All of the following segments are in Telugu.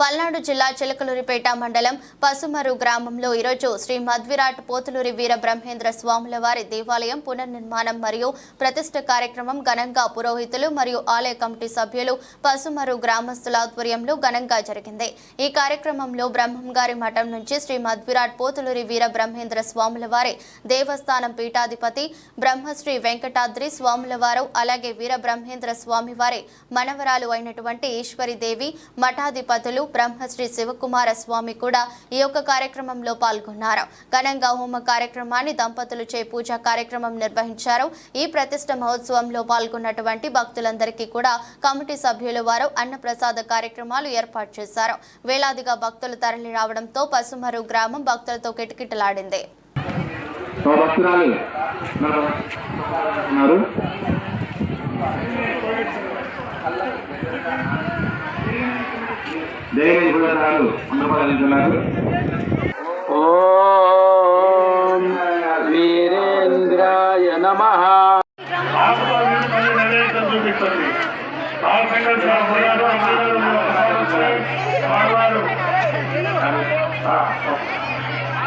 పల్నాడు జిల్లా చిలకలూరిపేట మండలం పసుమరు గ్రామంలో ఈరోజు శ్రీ మద్విరాట్ పోతులూరి వీర బ్రహ్మేంద్ర స్వాముల వారి దేవాలయం పునర్నిర్మాణం మరియు ప్రతిష్ట కార్యక్రమం ఘనంగా పురోహితులు మరియు ఆలయ కమిటీ సభ్యులు పసుమరు గ్రామస్తుల ఆధ్వర్యంలో ఘనంగా జరిగింది. ఈ కార్యక్రమంలో బ్రహ్మంగారి మఠం నుంచి శ్రీ మద్విరాట్ పోతులూరి వీర బ్రహ్మేంద్ర స్వాముల వారి దేవస్థానం పీఠాధిపతి బ్రహ్మశ్రీ వెంకటాద్రి స్వాముల వారు అలాగే వీర బ్రహ్మేంద్ర స్వామి వారి మనవరాలు అయినటువంటి ఈశ్వరిదేవి మఠాధిపతులు బ్రహ్మశ్రీ శివకుమార స్వామి కూడా ఈ యొక్క కార్యక్రమంలో పాల్గొన్నారు. ఘనంగా హోమ కార్యక్రమాన్ని దంపతులు చే పూజా కార్యక్రమం నిర్వహించారు. ఈ ప్రతిష్ట మహోత్సవంలో పాల్గొన్నటువంటి భక్తులందరికీ కూడా కమిటీ సభ్యులు వారు అన్నప్రసాద కార్యక్రమాలు ఏర్పాటు చేశారు. వేలాదిగా భక్తులు తరలి రావడంతో పసుమరు గ్రామం భక్తులతో కిటకిటలాడింది. ఉన్నారు. ఓం వీరేంద్రాయ నమ. వారు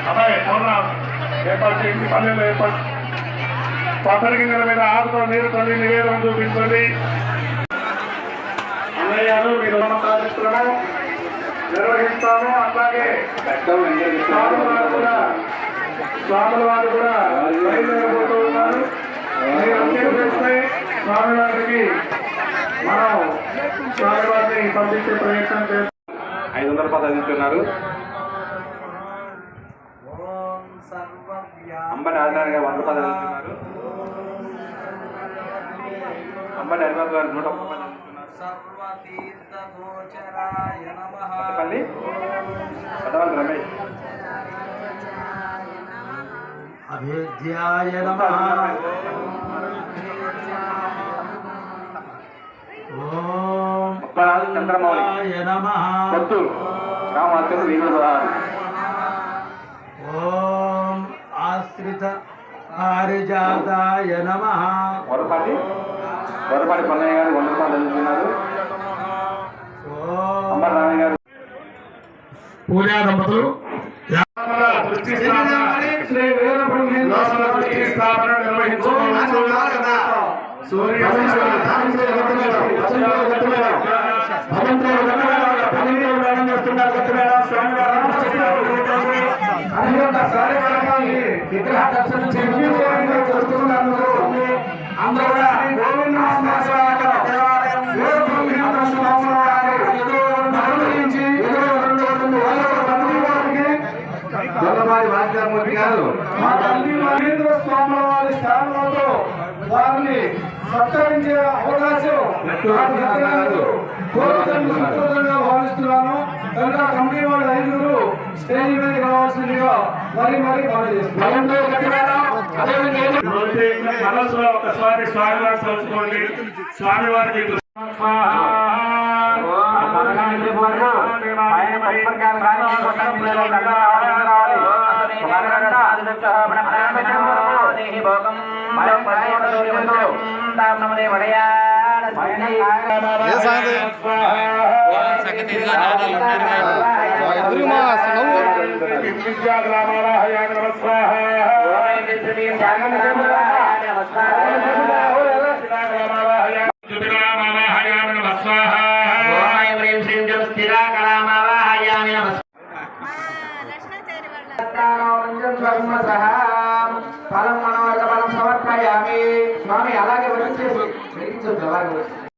అబ్బాయి మొన్న ఏర్పాటు చేయండి పల్లెల్లో ఏర్పాటు పసరి గింజల మీద ఆకుతో నీరు తల్లి నివేదన చూపించండి అన్నయ్య గారు మీరు ఉన్న కార్యక్రమం నిర్వహిస్తాము. అట్లాగే స్వాముల వారు కూడా స్వాముల వారు కూడా బయలుదేరబోతూ ఉన్నారు. మీరు అంకెలు చేస్తే స్వామివారికి మనం స్వామివారిని పంపించే ప్రయత్నం చేస్తాం. ఐదు వందల రూపాయలు అందిస్తున్నారు అంబటి ఆదినారాయణ గారు వంద రూపాయలు అందిస్తున్నారు అంబటి హరిబాబు గారు నూట కొత్తపల్లి రమేష్ అభేద్యాయ నమ. ఓం చంద్రమౌళి. నమ. కొత్తూరు రామాత్రుడు వీరుడు ఓం ఆశ్రిత పారిజాతాయ నమ వరపాటి వరపాటి పన్నయ్య గారు వంద రామయ్య గారు పూజా దంపతులు స్థాపన శ్రీ వీరబ్రహ్మేంద్ర దృష్టి స్థాపన అందరూ కూడా గోవింద వారి గారు మా తల్లి మహేంద్ర స్వామి వారి స్థానంలో వారిని సత్కరించే అవకాశం భావిస్తున్నాను కనుక కమిటీ వాళ్ళు ఐదుగురు స్టేజ్ మీదకి రావాల్సిందిగా మరి మరి మనసులో ఒకసారి స్వామివారి తలుచుకోండి స్వామివారికి ఫలం మనవర్గ ఫలం సమర్పయామి స్వామి అలాగే వచ్చేసి అలాగే వచ్చి